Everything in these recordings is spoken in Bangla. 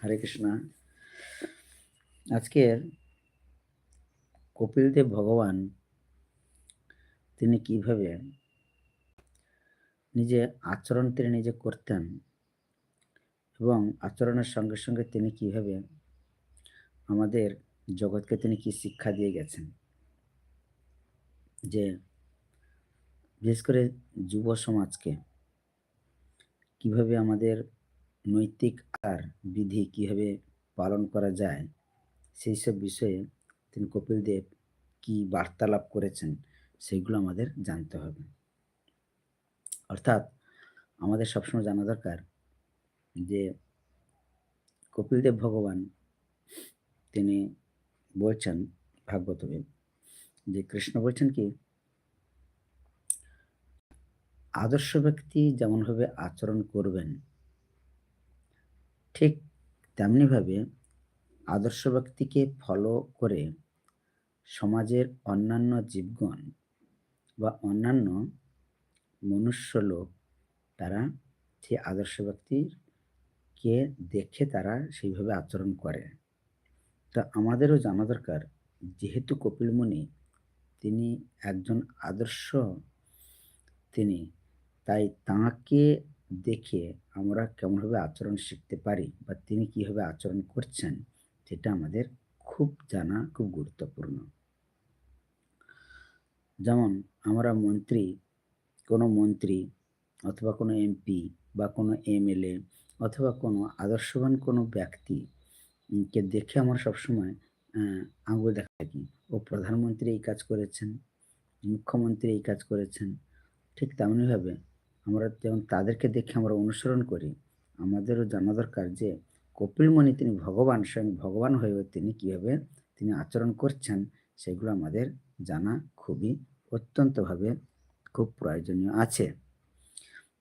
হরে কৃষ্ণ। আজকের কপিলদেব ভগবান তিনি কীভাবে নিজে আচরণ তিনি নিজে করতেন এবং আচরণের সঙ্গে সঙ্গে তিনি কীভাবে আমাদের জগৎকে তিনি কি শিক্ষা দিয়ে গেছেন, যে বিশেষ করে যুব সমাজকে কীভাবে আমাদের নৈতিক আর বিধি কীভাবে পালন করা যায়, সেই সব বিষয়ে তিনি কপিল দেব কি বার্তালাপ করেছেন সেইগুলো আমাদের জানতে হবে। অর্থাৎ আমাদের সবসময় জানা দরকার যে কপিলদেব ভগবান তিনি বলছেন ভাগবতবে যে কৃষ্ণ বলছেন কি, আদর্শ ব্যক্তি যেমনভাবে আচরণ করবেন ঠিক তেমনিভাবে আদর্শ ব্যক্তিকে ফলো করে সমাজের অন্যান্য জীবগণ বা অন্যান্য মনুষ্য লোক, তারা সেই আদর্শ ব্যক্তির কে দেখে তারা সেইভাবে আচরণ করে। তা আমাদেরও জানা দরকার, যেহেতু কপিলমুনি তিনি একজন আদর্শ তিনি, তাই তাঁকে দেখে আমরা কেমনভাবে আচরণ শিখতে পারি বা তিনি কীভাবে আচরণ করছেন, সেটা আমাদের খুব জানা, খুব গুরুত্বপূর্ণ। যেমন আমরা মন্ত্রী, কোনো মন্ত্রী অথবা কোনো এমপি বা কোনো এমএলএ অথবা কোনো আদর্শবান কোনো ব্যক্তি কে দেখে আমরা সবসময় আঙুল দেখা থাকি, ও প্রধানমন্ত্রী এই কাজ করেছেন, মুখ্যমন্ত্রী এই কাজ করেছেন, ঠিক তেমনিভাবে আমরা যেমন তাদেরকে দেখে আমরা অনুসরণ করি, আমাদেরও জানা দরকার যে কপিলমণি তিনি ভগবান, স্বয়ং ভগবান হয়েও তিনি কীভাবে তিনি আচরণ করছেন সেগুলো আমাদের জানা খুবই অত্যন্তভাবে খুব প্রয়োজনীয় আছে।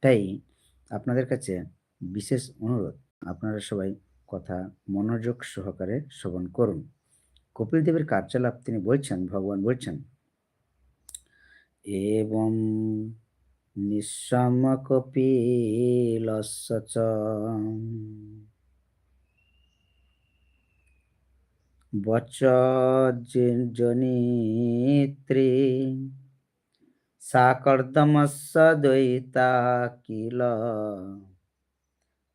তাই আপনাদের কাছে বিশেষ অনুরোধ, আপনারা সবাই কথা মনোযোগ সহকারে শ্রবণ করুন। কপিল দেবের কার্যলাপ তিনি বলছেন, ভগবান বলছেন, এবং নিঃসম কপিলস্য চ বচ জনিত্রী সাকর্দমস্য দ্বৈতা কিল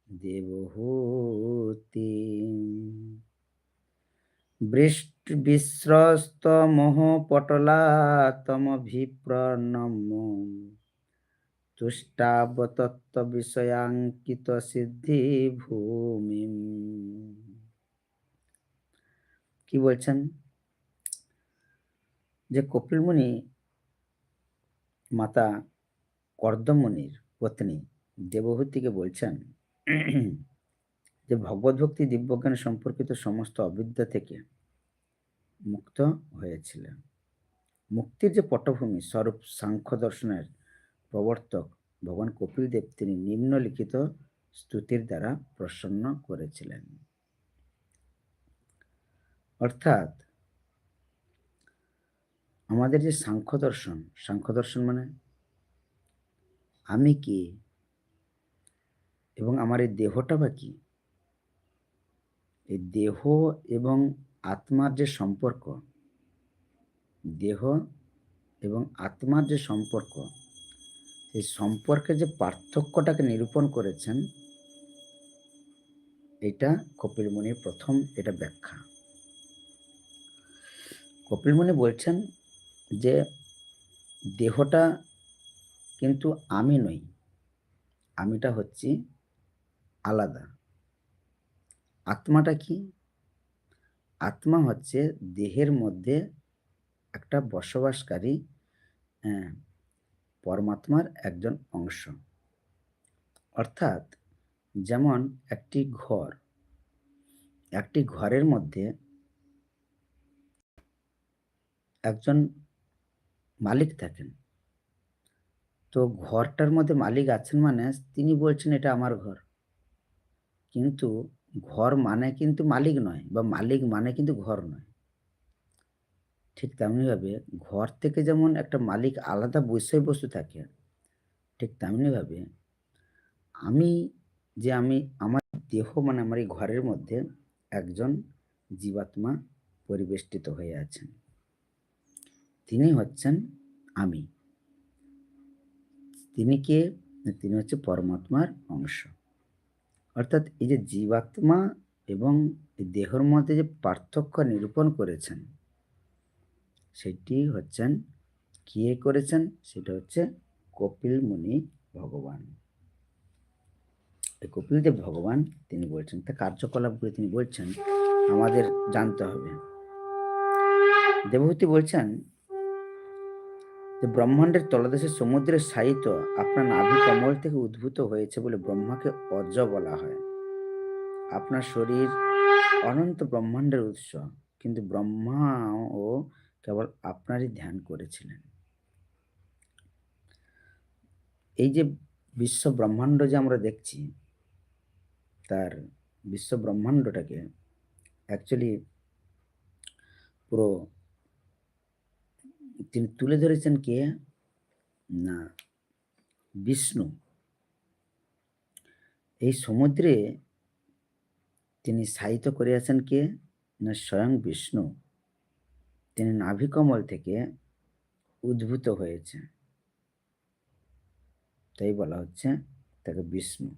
দেবহূতি। বৃষ্ট বিস্রস্ত মোহ পটলাতমভিপ্রণম তুষ্টাবতত্ত্ব বিষয়াঙ্কিত সিদ্ধি ভূমি কি বলছেন? যে কপিলমুনি মাতা কর্দমণির পত্নী দেবহূতিকে বলছেন, যে ভগবত ভক্তি দিব্যজ্ঞান সম্পর্কিত সমস্ত অবিদ্যা থেকে মুক্ত হয়েছিলেন। মুক্তির যে পটভূমি, স্বরূপ সাংখ্য দর্শনের প্রবর্তক ভগবান কপিল দেব তিনি নিম্নলিখিত স্তুতির দ্বারা প্রসন্ন করেছিলেন। অর্থাৎ আমাদের যে সাংখ্য দর্শন সাংখ্য দর্শন মানে আমি কি এবং আমার এই দেহটা বা কি? এই দেহ এবং আত্মার যে সম্পর্ক, দেহ এবং আত্মার যে সম্পর্ক এই সম্পর্কে যে পার্থক্যটাকে নিরূপণ করেছেন, এটা কপিলমণির প্রথম এটা ব্যাখ্যা। কপিলমণি বলছেন যে দেহটা কিন্তু আমি নই, আমিটা হচ্ছি আলাদা। আত্মাটা কি? আত্মা হচ্ছে দেহের মধ্যে একটা বসবাসকারী পরমাত্মার একজন অংশ। অর্থাৎ যেমন একটি ঘর, একটি ঘরের মধ্যে একজন মালিক থাকেন। তো ঘরটার মধ্যে মালিক আছেন মানে তিনি বলছেন, এটা আমার ঘর। কিন্তু ঘর মানে কিন্তু মালিক নয় বা মালিক মানে কিন্তু ঘর নয়। ঠিক তেমনিভাবে ঘর থেকে যেমন একটা মালিক আলাদা বিষয়বস্তু থাকে, ঠিক তেমনিভাবে আমি যে আমি আমার দেহ মানে আমার এই ঘরের মধ্যে একজন জীবাত্মা পরিবেষ্টিত হয়ে আছেন। তিনি হচ্ছেন আমি। তিনি কে? তিনি হচ্ছে পরমাত্মার অংশ। অর্থাৎ এই যে জীবাত্মা এবং দেহর মধ্যে যে পার্থক্য নিরূপণ করেছেন সেটি হচ্ছেন কে করেছেন? সেটা হচ্ছে কপিল মুনি ভগবান। কপিলদেব ভগবান, তিনি বলছেন, তা কার্যকলাপগুলো তিনি বলছেন, আমাদের জানতে হবে। দেবহূতি বলছেন যে, ব্রহ্মাণ্ডের তলদেশে সমুদ্রের সাহিত্য আপনার নাভি কমল থেকে উদ্ভূত হয়েছে বলে ব্রহ্মাকে অজ বলা হয়। আপনার শরীর অনন্ত ব্রহ্মাণ্ডের উৎস, কিন্তু ব্রহ্মাও কেবল আপনারই ধ্যান করেছিলেন। এই যে বিশ্ব ব্রহ্মাণ্ড যে আমরা দেখছি, তার বিশ্ব ব্রহ্মাণ্ডটাকে অ্যাকচুয়ালি পুরো তিনি তুলে ধরেছেন কে? না, বিষ্ণু। এই সমুদ্রে তিনি সাহিত্য করিয়াছেন কে? না, স্বয়ং বিষ্ণু। তিনি নাভিকমল থেকে উদ্ভূত হয়েছে। তাই বলা হচ্ছে তাকে বিষ্ণু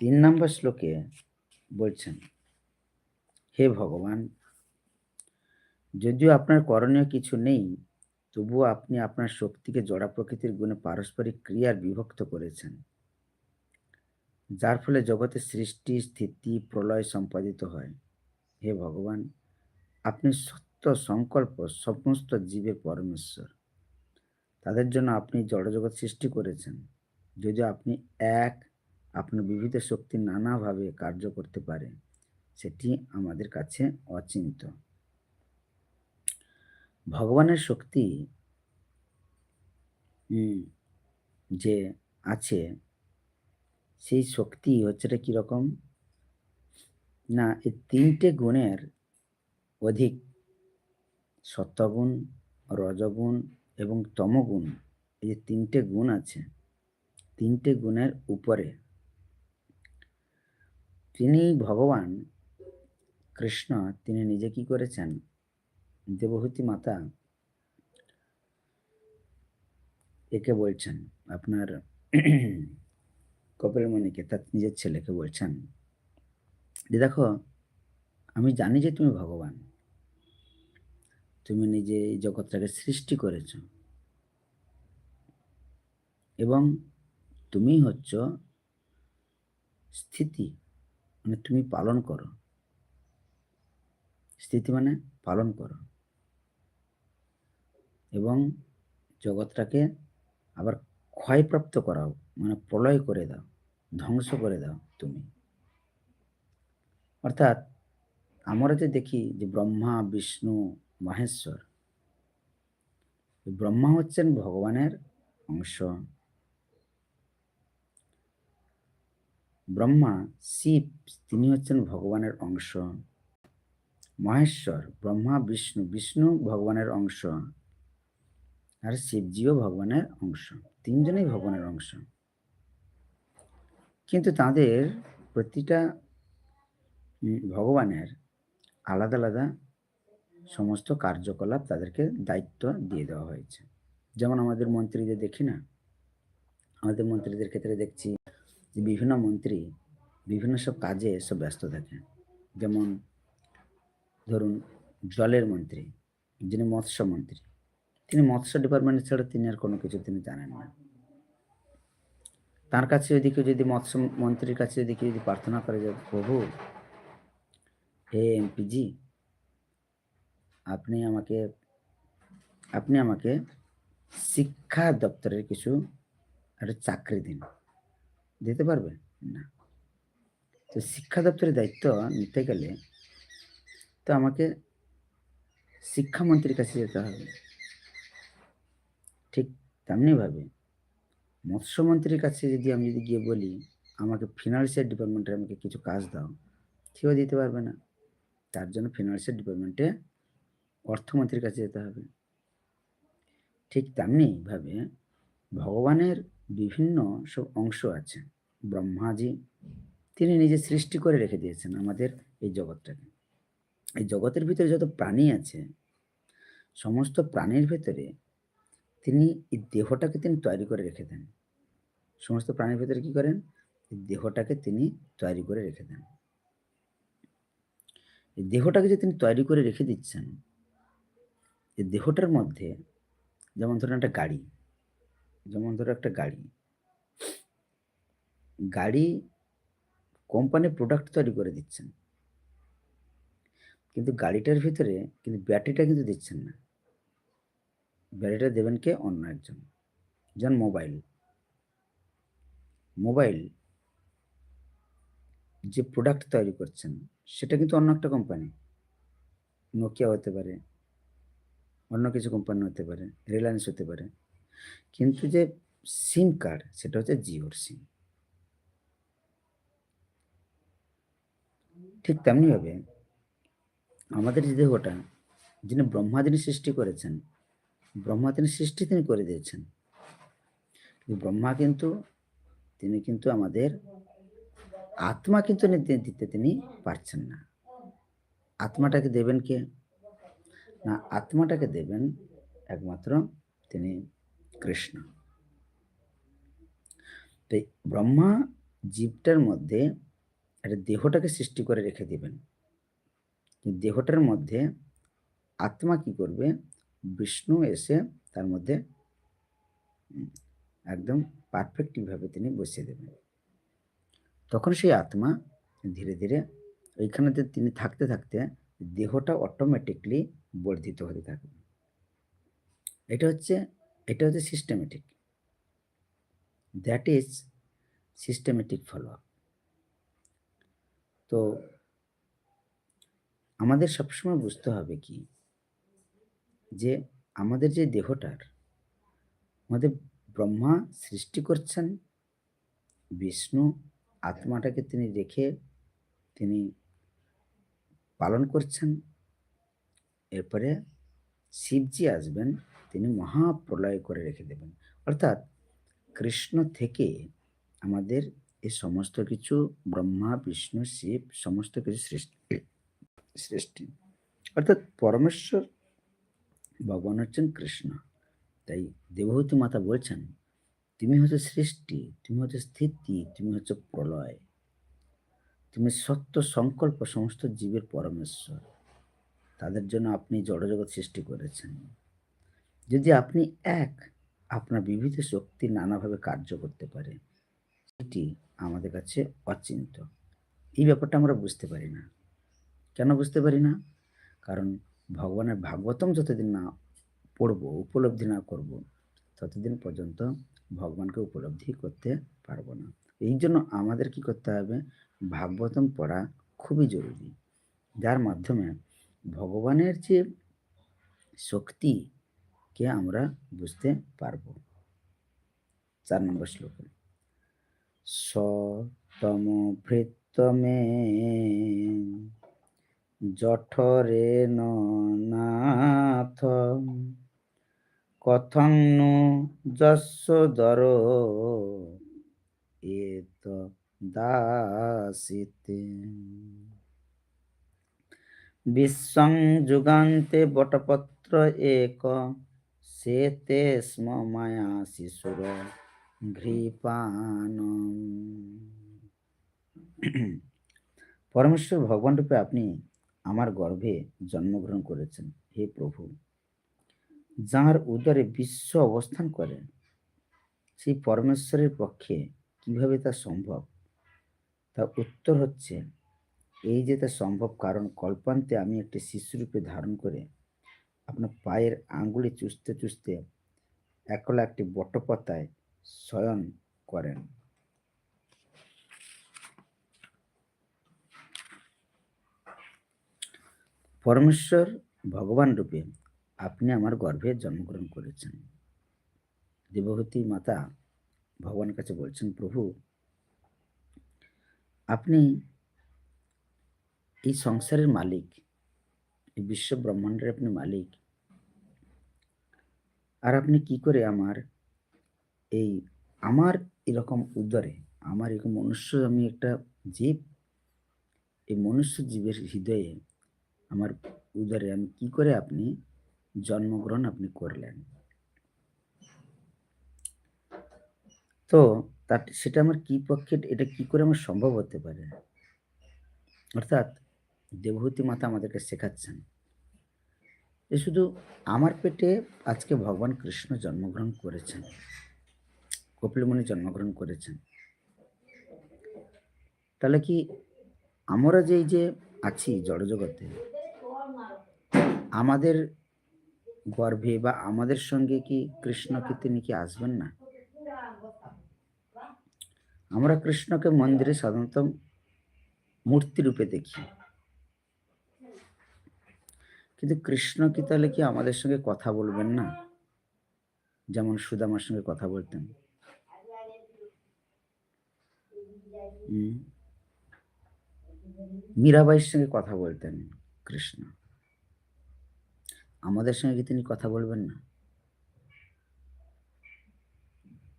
তিন নম্বর শ্লোকে বলছেন, হে ভগবান, যদিও আপনার করণীয় কিছু নেই, তবুও আপনি আপনার শক্তিকে জড়া প্রকৃতির গুণে পারস্পরিক ক্রিয়ার বিভক্ত করেছেন, যার ফলে জগতের সৃষ্টি, স্থিতি, প্রলয় সম্পাদিত হয়। হে ভগবান, আপনি সত্য সংকল্প সমস্ত জীবের পরমেশ্বর। তাদের জন্য আপনি জড়জগৎ সৃষ্টি করেছেন। যদি আপনি এক আপনার বিবিধ শক্তি নানাভাবে কার্য করতে পারে, সেটি আমাদের কাছে অচিন্ত। ভগবানের শক্তি যে আছে, সেই শক্তি হচ্ছে কীরকম? না, এই তিনটে গুণের অধিক সত্যগুণ, রজগুণ এবং তমগুণ, এই যে তিনটে গুণ আছে, তিনটে গুণের উপরে তিনি ভগবান কৃষ্ণ, তিনি নিজে কি করেছেন? দেবহূতি মাতা একে বলছেন, আপনার কপিল কপিলমণিকে, তার নিজের ছেলেকে বলছেন যে দেখো, আমি জানি যে তুমি ভগবান। তুমি নিজে এই জগৎটাকে সৃষ্টি করেছ। এবং তুমি হচ্ছ স্থিতি মানে তুমি পালন করো। স্থিতি মানে পালন করো। এবং জগৎটাকে আবার ক্ষয়প্রাপ্ত করাও মানে প্রলয় করে দাও, ধ্বংস করে দাও তুমি। অর্থাৎ আমরা যে দেখি যে ব্রহ্মা, বিষ্ণু, মহেশ্বর ব্রহ্মা হচ্ছেন ভগবানের অংশ। ব্রহ্মা, শিব, তিনি হচ্ছেন ভগবানের অংশ। মহেশ্বর, ব্রহ্মা, বিষ্ণু বিষ্ণু ভগবানের অংশ। আর শিবজিও ভগবানের অংশ, তিনজনেই ভগবানের অংশ। কিন্তু তাদের প্রতিটা ভগবানের আলাদা আলাদা সমস্ত কার্যকলাপ তাদেরকে দায়িত্ব দিয়ে দেওয়া হয়েছে। যেমন আমাদের মন্ত্রীদের দেখি না? আমাদের মন্ত্রীদের ক্ষেত্রে দেখছি যে বিভিন্ন মন্ত্রী বিভিন্ন সব কাজে সব ব্যস্ত থাকে। যেমন ধরুন জলের মন্ত্রী, যিনি মৎস্য মন্ত্রী, তিনি মৎস্য ডিপার্টমেন্ট ছাড়া তিনি আর কোনো কিছু তিনি জানেন না। তার কাছে যদি কেউ যদি মৎস্য মন্ত্রীর কাছে যদি কেউ যদি প্রার্থনা করে যে, প্রভু হে এমপিজি আপনি আমাকে আপনি আমাকে শিক্ষা দপ্তরের কিছু একটা চাকরি দিন। দিতে পারবে? না। তো শিক্ষা দপ্তরের দায়িত্ব নিতে গেলে তো আমাকে শিক্ষামন্ত্রীর কাছে যেতে হবে। ঠিক তেমনিভাবে মৎস্যমন্ত্রীর কাছে যদি আমি যদি গিয়ে বলি, আমাকে ফিনান্সিয়াল ডিপার্টমেন্টে আমাকে কিছু কাজ দাও কেউ দিতে পারবে না। তার জন্য ফিনান্সিয়াল ডিপার্টমেন্টে অর্থমন্ত্রীর কাছে যেতে হবে। ঠিক তেমনিভাবে ভগবানের বিভিন্ন সব অংশ আছে। ব্রহ্মাজি, তিনি নিজে সৃষ্টি করে রেখে দিয়েছেন আমাদের এই জগৎটাকে। এই জগতের ভিতরে যত প্রাণী আছে, সমস্ত প্রাণীর ভেতরে তিনি এই দেহটাকে তিনি তৈরি করে রেখে দেন। সমস্ত প্রাণীর ভেতরে কি করেন? এই দেহটাকে তিনি তৈরি করে রেখে দেন। এই দেহটাকে যে তিনি তৈরি করে রেখে দিচ্ছেন, এই দেহটার মধ্যে যেমন ধরুন একটা গাড়ি, যেমন ধরো একটা গাড়ি গাড়ি কোম্পানি প্রোডাক্ট তৈরি করে দিচ্ছেন। কিন্তু গাড়িটার ভিতরে কিন্তু ব্যাটারিটা কিন্তু দিচ্ছেন না। ব্যাটারিটা দেবেন কে? অন্য একজন। যেমন মোবাইল মোবাইল যে প্রোডাক্ট তৈরি করছেন, সেটা কিন্তু অন্য একটা কোম্পানি নোকিয়া হতে পারে, অন্য কিছু কোম্পানি হতে পারে রিলায়েন্স হতে পারে। কিন্তু যে সিম কার্ড সেটা হচ্ছে জিওর সিম ঠিক তেমনিভাবে আমাদের যে দেহটা, যিনি ব্রহ্মা যিনি সৃষ্টি করেছেন ব্রহ্মা তিনি সৃষ্টি তিনি করে দিয়েছেন। ব্রহ্মা কিন্তু, তিনি কিন্তু আমাদের আত্মা কিন্তু দিতে তিনি পারছেন না। আত্মাটাকে দেবেন কে? না, আত্মাটাকে দেবেন একমাত্র তিনি কৃষ্ণ। তো ব্রহ্মা জীবটার মধ্যে একটা দেহটাকে সৃষ্টি করে রেখে দেবেন। দেহটার মধ্যে আত্মা কি করবে? বিষ্ণু এসে তার মধ্যে একদম পারফেক্টভাবে তিনি বসিয়ে দেবেন। তখন সেই আত্মা ধীরে ধীরে ওইখানেতে তিনি থাকতে থাকতে দেহটা অটোমেটিকলি বর্ধিত হতে থাকবে এটা হচ্ছে এটা হচ্ছে systematic that is systematic follow up তো আমাদের সবসময় বুঝতে হবে কি, যে আমাদের যে দেহটার আমাদের ব্রহ্মা সৃষ্টি করছেন, বিষ্ণু আত্মাটাকে তিনি রেখে তিনি পালন করছেন। এরপরে শিবজি আসবেন, তিনি মহাপ্রলয় করে রেখে দেবেন। অর্থাৎ কৃষ্ণ থেকে আমাদের এই সমস্ত কিছু, ব্রহ্মা, বিষ্ণু, শিব, সমস্ত কিছু সৃষ্টি সৃষ্টি। অর্থাৎ পরমেশ্বর ভগবান হচ্ছেন কৃষ্ণ। তাই দেবহূতি মাতা বলছেন তুমি হচ্ছে সৃষ্টি, তুমি হচ্ছে স্থিতি, তুমি হচ্ছে প্রলয়। তুমি সত্য সংকল্প সমস্ত জীবের পরমেশ্বর। তাদের জন্য আপনি জড়জগৎ সৃষ্টি করেছেন। যদি আপনি এক, আপনার বিবিধ শক্তি নানাভাবে কার্য করতে পারে। এটি আমাদের কাছে অচিন্ত এই ব্যাপারটা আমরা বুঝতে পারি না। কেন বুঝতে পারি না? কারণ ভগবানের ভাগবতম যতদিন না পড়ব, উপলব্ধি না করব, ততদিন পর্যন্ত ভগবানকে উপলব্ধি করতে পারব না। এই জন্য আমাদের কি করতে হবে? ভাগবতম পড়া খুবই জরুরি। যার মাধ্যমে ভগবানের যে শক্তিকে আমরা বুঝতে পারব। চার নম্বর শ্লোকে সতম ভৃত্তমে জঠরে নাথ কথং নু যশোদর এত দাসিতে বিশ্বং যুগান্তে বটপত্র এক সেতে স্ম মায়া শিশুর ঘৃপান পরমেশ্বর ভগবান রূপে আপনি আমার গর্ভে জন্মগ্রহণ করেছেন। হে প্রভু যার উদরে বিশ্ব অবস্থান করে, সেই পরমেশ্বরের পক্ষে কীভাবে তা সম্ভব? তা উত্তর হচ্ছে, এই যে তা সম্ভব, কারণ কল্পান্তে আমি একটি শিশুরূপে ধারণ করে আপনার পায়ের আঙ্গুলি চুষতে চুষতে একলা একটি বটপাতায় শয়ন করেন। পরমেশ্বর ভগবান রূপে আপনি আমার গর্ভে জন্মগ্রহণ করেছেন। দেবহতী মাতা ভগবানের কাছে বলছেন, প্রভু, আপনি এই সংসারের মালিক, এই বিশ্ব ব্রহ্মাণ্ডের আপনি মালিক। আর আপনি কি করে আমার এই, আমার এরকম উদরে, আমার এরকম মনুষ্য আমি একটা জীব, এই মনুষ্য জীবের হৃদয়ে আমার উদরে আমি কি করে আপনি জন্মগ্রহণ আপনি করলেন। তো তার সেটা আমার কি পক্ষে, এটা কি করে আমার সম্ভব হতে পারে? অর্থাৎ দেবহূতি মাতা আমাদেরকে শেখাচ্ছেন যে শুধু আমার পেটে আজকে ভগবান কৃষ্ণ জন্মগ্রহণ করেছেন, কপিলমণি জন্মগ্রহণ করেছেন, তাহলে কি আমরা যে যে আছি জড়জগতে, আমাদের গর্ভে বা আমাদের সঙ্গে কি কৃষ্ণকে তিনি কি আসবেন না? আমরা কৃষ্ণকে মন্দিরে সাধারণত মূর্তি রূপে দেখি। কিন্তু কৃষ্ণ কি তাহলে কি আমাদের সঙ্গে কথা বলবেন না? যেমন সুদামার সঙ্গে কথা বলতেন। মীরাবাইয়ের সঙ্গে কথা বলতেন কৃষ্ণ। আমাদের সঙ্গে কি তিনি কথা বলবেন না?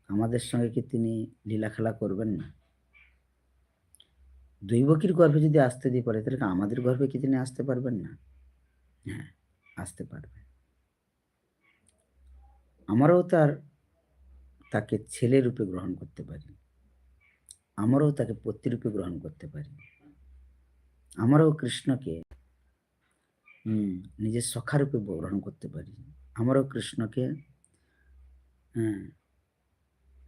আমাদের সঙ্গে কি তিনি লীলা খেলা করবেন না? দৈবকীর গর্ভে যদি আসতে দিয়ে পারে তাহলে আমাদের গর্ভে কি তিনি আসতে পারবেন না? হ্যাঁ আসতে পারবে। আমরাও তার, তাকে ছেলে রূপে গ্রহণ করতে পারি। আমরাও তাকে পত্নীরূপে গ্রহণ করতে পারি। আমরাও কৃষ্ণকে হুম। নিজের সখারূপে গ্রহণ করতে পারি। আমরাও কৃষ্ণকে হ্যাঁ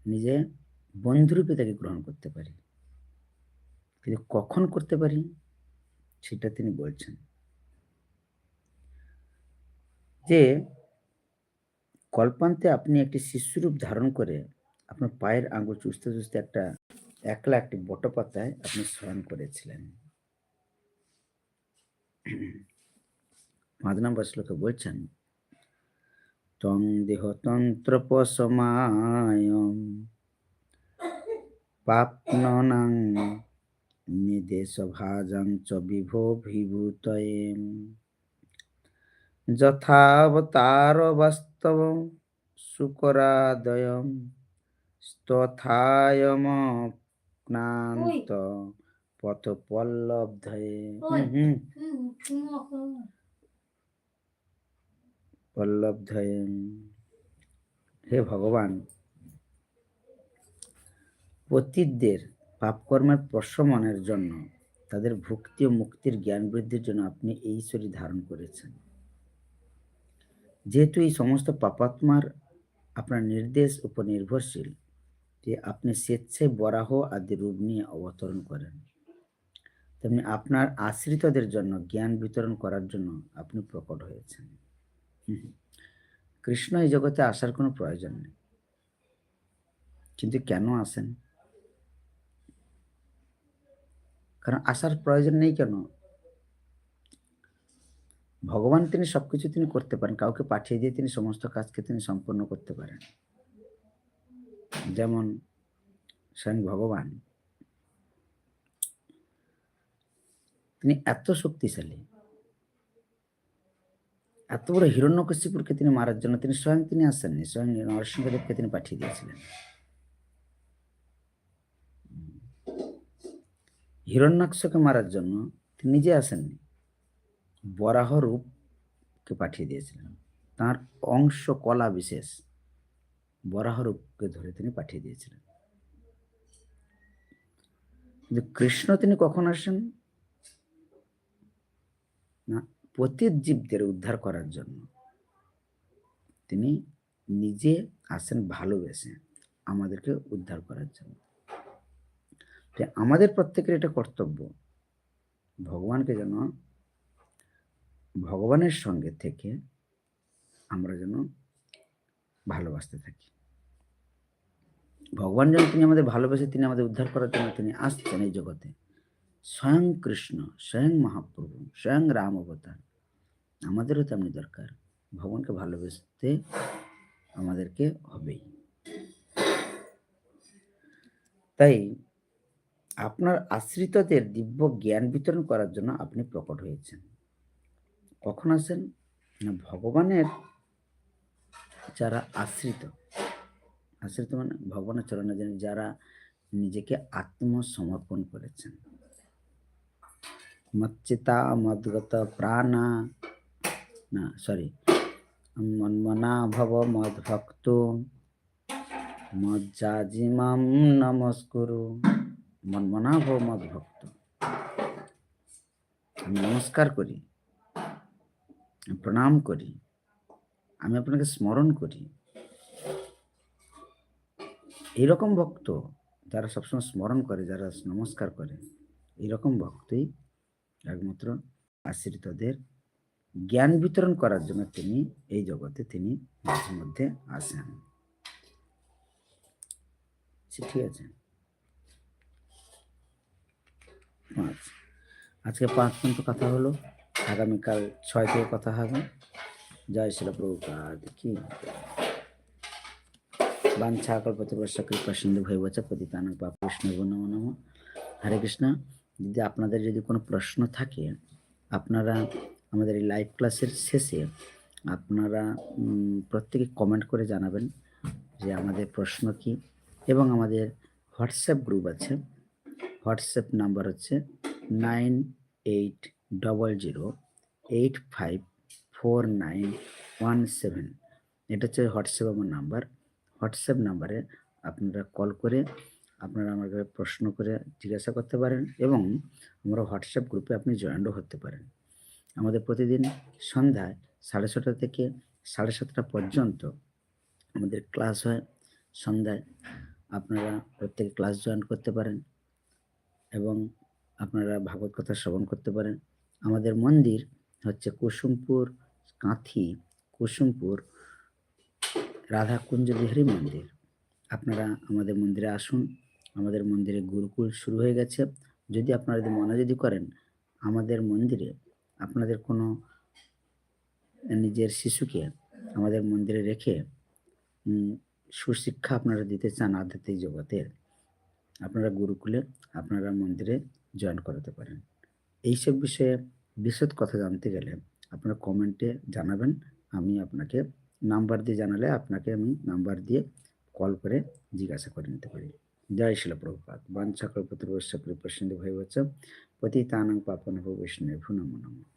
নিজে বন্ধুরূপে তাকে গ্রহণ করতে পারি। কিন্তু কখন করতে পারি, সেটা তিনি বলছেন। যে কল্পান্তে আপনি একটি শিশুরূপ ধারণ করে আপনার পায়ের আঙ্গুল চুষতে চুষতে একটা একলা একটি বটপাতায় আপনি স্মরণ করেছিলেন। পাঁচ নম্বর শ্লোকে বলছেন তং দেহতন্ত্র পশমায় পাপননাং নিদেশ ভাজাং চ বিভো বিভূতয়ে যথাবতার বাস্তব শুকরাদয় স্তথায়ম ক্নান্ত পথ পল্লব্ধয়ে হুম হে ভগবান, পতিতদের পাপকর্মের প্রশমনের জন্য তাদের ভক্তি ও মুক্তির জ্ঞান বৃদ্ধির জন্য আপনি এই শরীর ধারণ করেছেন যেহেতু এই সমস্ত পাপাত্মার আপনার নির্দেশ উপর নির্ভরশীল, যে আপনি স্বেচ্ছায় বরাহ আদি রূপ নিয়ে অবতরণ করেন, তেমনি আপনার আশ্রিতদের জন্য জ্ঞান বিতরণ করার জন্য আপনি প্রকট হয়েছেন। কৃষ্ণ এই জগতে আসার কোনো প্রয়োজন নেই। কিন্তু কেন আসেন? কারণ আসার প্রয়োজন নেই কেন? ভগবান তিনি সবকিছু তিনি করতে পারেন, কাউকে পাঠিয়ে দিয়ে তিনি সমস্ত কাজকে তিনি সম্পন্ন করতে পারেন। যেমন স্বয়ং ভগবান, তিনি এত শক্তিশালী। এত বড় হিরণ্যকশিপুরকে তিনি মারার জন্য তিনি স্বয়ং তিনি আসেননি স্বয়ং নরসিংহদেবকে তিনি পাঠিয়ে দিয়েছিলেন। হিরণ্যাক্ষকে মারার জন্য তিনি নিজে আসেননি বরাহ রূপকে পাঠিয়ে দিয়েছিলেন। তার অংশ, কলা বিশেষ বরাহ রূপকে ধরে তিনি পাঠিয়ে দিয়েছিলেন। কিন্তু কৃষ্ণ তিনি কখন আসেন? না পতিত জীবদের উদ্ধার করার জন্য। তিনি নিজে আসেন, ভালোবেসে আমাদেরকে উদ্ধার করার জন্য। আমাদের প্রত্যেকের এটা কর্তব্য। ভগবানকে যেন ভগবানের সঙ্গে থেকে আমরা যেন ভালোবাসতে থাকি। ভগবান যেন তিনি আমাদের ভালোবেসে তিনি আমাদের উদ্ধার করার জন্য তিনি আসছেন এই জগতে। স্বয়ং কৃষ্ণ, স্বয়ং মহাপ্রভু, স্বয়ং রাম অবতার। আমাদেরও তেমনি দরকার। ভগবানকে ভালোবাসতে আমাদেরকে হবেই। তাই আপনার আশ্রিতদের দিব্য জ্ঞান বিতরণ করার জন্য আপনি প্রকট হয়েছেন। কখন আসেন না, ভগবানের যারা আশ্রিত আশ্রিত মানে ভগবানের চরণে যারা নিজেকে আত্মসমর্পণ করেছেন। মচ্চিতা, মদ্গত, প্রাণা না সরি মন্মনা ভব মদ্ভক্ত মজ্জাজিমাম নমস্কুরু। মন্মনা ভব মদ্ভক্ত। আমি নমস্কার করি, প্রণাম করি, আমি আপনাকে স্মরণ করি। এইরকম ভক্ত যারা সবসময় স্মরণ করে, যারা নমস্কার করে এইরকম ভক্তই একমাত্র আশ্রিতদের জ্ঞান বিতরণ করার জন্য তিনি এই জগতে তিনি মাঝে মধ্যে আসেন। আচ্ছা, ঠিক আছে। আজকে পাঁচ পর্যন্ত কথা হলো। আগামীকাল ছয় থেকে কথা হবে। জয় শিল প্রভুপাদ কি বাঞ্ছা কল্পতরুষ কৃপা সিন্ধু ভৈবচ পতিতানং পাপ কৃষ্ণ নম নম। হরে কৃষ্ণ যদি আপনাদের যদি কোনো প্রশ্ন থাকে আপনারা আমাদের এই লাইভ ক্লাসের শেষে আপনারা প্রত্যেকে কমেন্ট করে জানাবেন যে আমাদের প্রশ্ন কি এবং আমাদের হোয়াটসঅ্যাপ গ্রুপ আছে। হোয়াটসঅ্যাপ নাম্বার হচ্ছে nine eight double zero eight five four nine one seven এটা হচ্ছে হোয়াটসঅ্যাপ আমার নাম্বার হোয়াটসঅ্যাপ নাম্বারে আপনারা কল করে আপনারা আমাকে প্রশ্ন করে জিজ্ঞাসা করতে পারেন এবং আমরা হোয়াটসঅ্যাপ গ্রুপে আপনি জয়েন্টও হতে পারেন। আমাদের প্রতিদিন সন্ধ্যায় সাড়ে ছটা থেকে সাড়ে সাতটা পর্যন্ত আমাদের ক্লাস হয়। সন্ধ্যায় আপনারা প্রত্যেকে ক্লাস জয়েন করতে পারেন এবং আপনারা ভাগবত কথা শ্রবণ করতে পারেন। আমাদের মন্দির হচ্ছে কুসুমপুর কাঁথি, কুসুমপুর রাধাকুঞ্জ বিহারী মন্দির। আপনারা আমাদের মন্দিরে আসুন। আমাদের মন্দিরে গুরুকুল শুরু হয়ে গেছে। যদি আপনারা যদি মনে যদি করেন, আমাদের মন্দিরে আপনাদের কোনো নিজের শিশুকে আমাদের মন্দিরে রেখে সুশিক্ষা আপনারা দিতে চান আধ্যাত্মিক জগতের আপনারা গুরুকুলে আপনারা মন্দিরে জয়েন করাতে পারেন। এইসব বিষয়ে বিশদ কথা জানতে গেলে আপনারা কমেন্টে জানাবেন, আমি আপনাকে নাম্বার দিয়ে জানালে আপনাকে আমি নাম্বার দিয়ে কল করে জিজ্ঞাসা করে নিতে পারি। জয় শিল প্রভুপাত বাঞ্ছা কল্পতরুষ্য কৃপা সিন্ধু ভৈবচ পতিতানং পাপন বৈষ্ণব নমো নমঃ